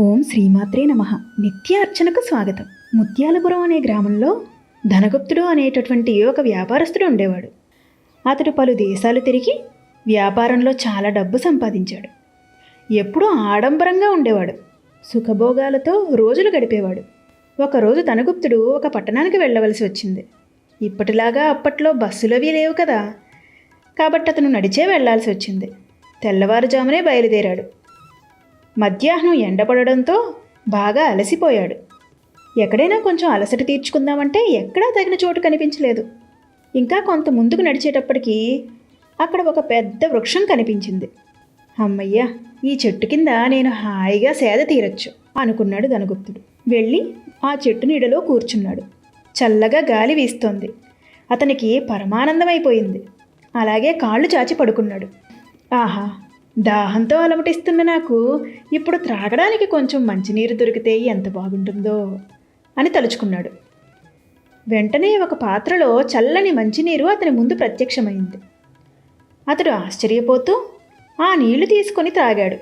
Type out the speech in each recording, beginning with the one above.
ఓం శ్రీమాత్రే నమ. నిత్యార్చనకు స్వాగతం. ముత్యాలపురం అనే గ్రామంలో ధనగుప్తుడు అనేటటువంటి ఒక వ్యాపారస్తుడు ఉండేవాడు. అతడు పలు దేశాలు తిరిగి వ్యాపారంలో చాలా డబ్బు సంపాదించాడు. ఎప్పుడూ ఆడంబరంగా ఉండేవాడు. సుఖభోగాలతో రోజులు గడిపేవాడు. ఒకరోజు ధనగుప్తుడు ఒక పట్టణానికి వెళ్ళవలసి వచ్చింది. ఇప్పటిలాగా అప్పట్లో బస్సులవి లేవు కదా. కాబట్టి అతను నడిచే వెళ్ళాల్సి వచ్చింది. తెల్లవారుజామునే బయలుదేరాడు. మధ్యాహ్నం ఎండపడడంతో బాగా అలసిపోయాడు. ఎక్కడైనా కొంచెం అలసట తీర్చుకుందామంటే ఎక్కడా తగిన చోటు కనిపించలేదు. ఇంకా కొంత ముందుకు నడిచేటప్పటికీ అక్కడ ఒక పెద్ద వృక్షం కనిపించింది. అమ్మయ్య ఈ చెట్టు కింద నేను హాయిగా సేద తీరొచ్చు అనుకున్నాడు ధనగుప్తుడు. వెళ్ళి ఆ చెట్టు నీడలో కూర్చున్నాడు. చల్లగా గాలి వీస్తోంది. అతనికి పరమానందమైపోయింది. అలాగే కాళ్ళు చాచి పడుకున్నాడు. ఆహా దాహంతో అలమటిస్తున్న నాకు ఇప్పుడు త్రాగడానికి కొంచెం మంచినీరు దొరికితే ఎంత బాగుంటుందో? అని తలుచుకున్నాడు. వెంటనే ఒక పాత్రలో చల్లని మంచినీరు అతని ముందు ప్రత్యక్షమైంది. అతడు ఆశ్చర్యపోతూ ఆ నీళ్ళు తీసుకొని త్రాగాడు.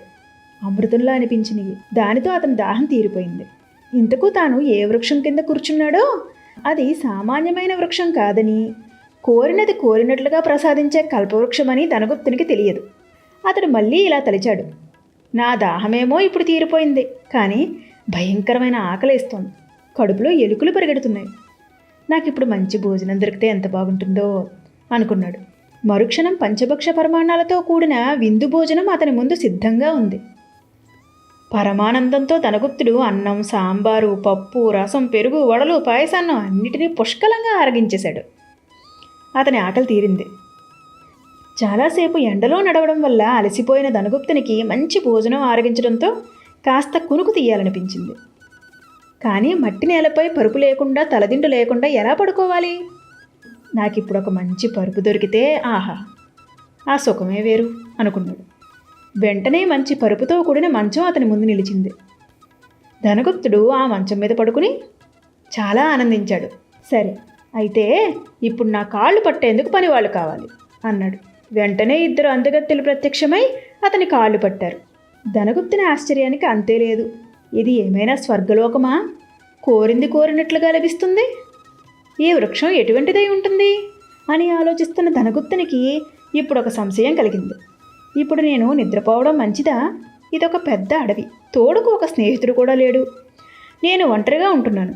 అమృతంలా అనిపించినవి దానితో అతని దాహం తీరిపోయింది. ఇంతకు తాను ఏ వృక్షం కింద కూర్చున్నాడో? అది సామాన్యమైన వృక్షం కాదని కోరినది కోరినట్లుగా ప్రసాదించే కల్పవృక్షమని ధనగుప్తునికి తెలియదు. అతడు మళ్ళీ ఇలా తలిచాడు. నా దాహమేమో ఇప్పుడు తీరిపోయింది కానీ భయంకరమైన ఆకలేస్తోంది కడుపులో ఎలుకలు పరిగెడుతున్నాయి. నాకు ఇప్పుడు మంచి భోజనం దొరికితే ఎంత బాగుంటుందో అనుకున్నాడు. మరుక్షణం పంచభక్ష పరమాణాలతో కూడిన విందు భోజనం అతని ముందు సిద్ధంగా ఉంది. పరమానందంతో ధనగుప్తుడు అన్నం సాంబారు పప్పు రసం పెరుగు వడలు పాయసాన్నం అన్నిటినీ పుష్కలంగా ఆరగించేశాడు. అతని ఆకలి తీరింది. చాలాసేపు ఎండలో నడవడం వల్ల అలసిపోయిన ధనగుప్తునికి మంచి భోజనం ఆరగించడంతో కాస్త కునుకు తీయాలనిపించింది. కానీ మట్టి నేలపై పరుపు లేకుండా తలదిండు లేకుండా ఎలా పడుకోవాలి? నాకు ఇప్పుడు ఒక మంచి పరుపు దొరికితే ఆహా ఆ సుఖమే వేరు అనుకున్నాడు. వెంటనే మంచి పరుపుతో కూడిన మంచం అతని ముందు నిలిచింది. ధనగుప్తుడు ఆ మంచం మీద పడుకుని చాలా ఆనందించాడు. సరే అయితే ఇప్పుడు నా కాళ్ళు పట్టేందుకు పనివాళ్ళు కావాలి అన్నాడు. వెంటనే ఇద్దరు అందగత్తెలు ప్రత్యక్షమై అతని కాళ్ళు పట్టారు. ధనగుప్తుని ఆశ్చర్యానికి అంతే లేదు. ఇది ఏమైనా స్వర్గలోకమా? కోరింది కోరినట్లుగా లభిస్తుంది. ఈ వృక్షం ఎటువంటిదై ఉంటుంది? అని ఆలోచిస్తున్న ధనగుప్తునికి ఇప్పుడు ఒక సంశయం కలిగింది. ఇప్పుడు నేను నిద్రపోవడం మంచిదా? ఇదొక పెద్ద అడవి. తోడుకు ఒక స్నేహితుడు కూడా లేడు. నేను ఒంటరిగా ఉంటున్నాను.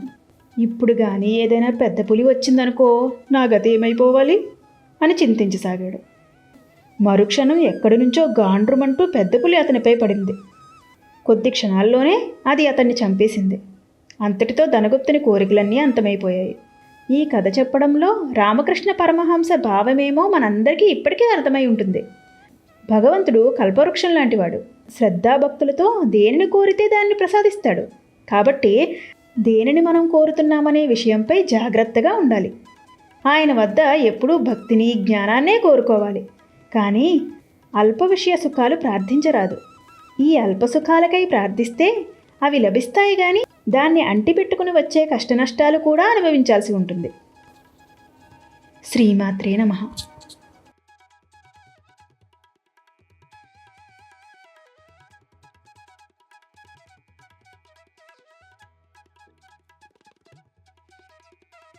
ఇప్పుడు కానీ ఏదైనా పెద్ద పులి వచ్చిందనుకో నా గతి ఏమైపోవాలి? అని చింతించసాగాడు. మరుక్షణం ఎక్కడి నుంచో గాండ్రుమంటూ పెద్ద పులి అతనిపై పడింది. కొద్ది క్షణాల్లోనే అది అతన్ని చంపేసింది. అంతటితో ధనగుప్తుని కోరికలన్నీ అంతమైపోయాయి. ఈ కథ చెప్పడంలో రామకృష్ణ పరమహంస భావమేమో మనందరికీ ఇప్పటికే అర్థమై ఉంటుంది. భగవంతుడు కల్పవృక్షం లాంటివాడు. శ్రద్ధాభక్తులతో దేనిని కోరితే దాన్ని ప్రసాదిస్తాడు. కాబట్టి దేనిని మనం కోరుతున్నామనే విషయంపై జాగ్రత్తగా ఉండాలి. ఆయన వద్ద ఎప్పుడూ భక్తిని జ్ఞానాన్నే కోరుకోవాలి. కానీ అల్ప విషయ సుఖాలు ప్రార్థించరాదు. ఈ అల్ప సుఖాలకై ప్రార్థిస్తే అవి లభిస్తాయి కానీ దాన్ని అంటిపెట్టుకుని వచ్చే కష్టనష్టాలు కూడా అనుభవించాల్సి ఉంటుంది. శ్రీమాత్రే నమః.